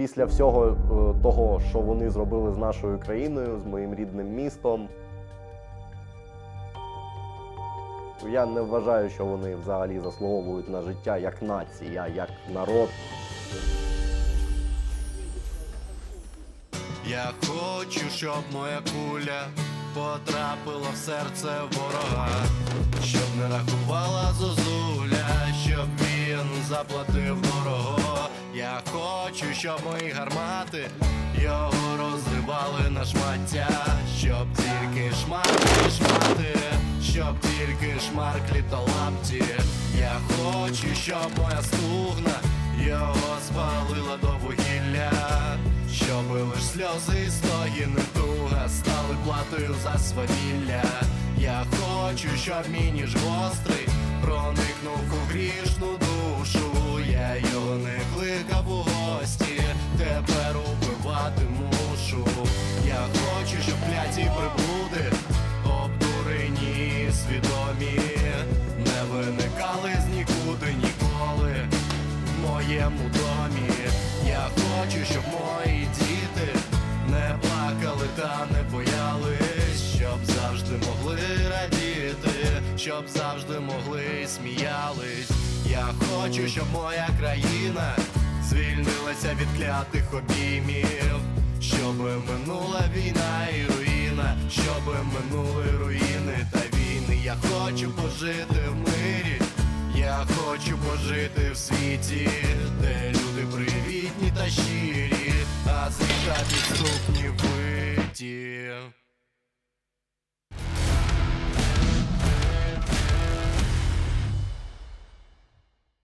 Після всього е, того, що вони зробили з нашою країною, з моїм рідним містом, я не вважаю, що вони взагалі заслуговують на життя як нація, як народ. Я хочу, щоб моя куля потрапила в серце ворога, щоб не рахувала зозуля, щоб він заплатив хочу, щоб мої гармати його розривали на шмаття, щоб тільки шматки, шмати, щоб тільки шмарклі та лапті. Я хочу, щоб моя стугна його спалила до вугілля. Щоби лиш сльози і стогіни туга стали платою за свавілля. Я хочу, щоб мій ніж гострий проникнув у грішну душу. Я його не кликав мушу. Я хочу, щоб кляті приблуди, обдурені свідомі, не виникали з нікуди ніколи в моєму домі. Я хочу, щоб мої діти не плакали та не боялись, щоб завжди могли радіти, щоб завжди могли сміялись. Я хочу, щоб моя країна звільнилася від клятих обіймів, щоб минули руїни та війни. Я хочу пожити в мирі. Я хочу пожити в світі, де люди привітні та щирі, а світа підступні биті.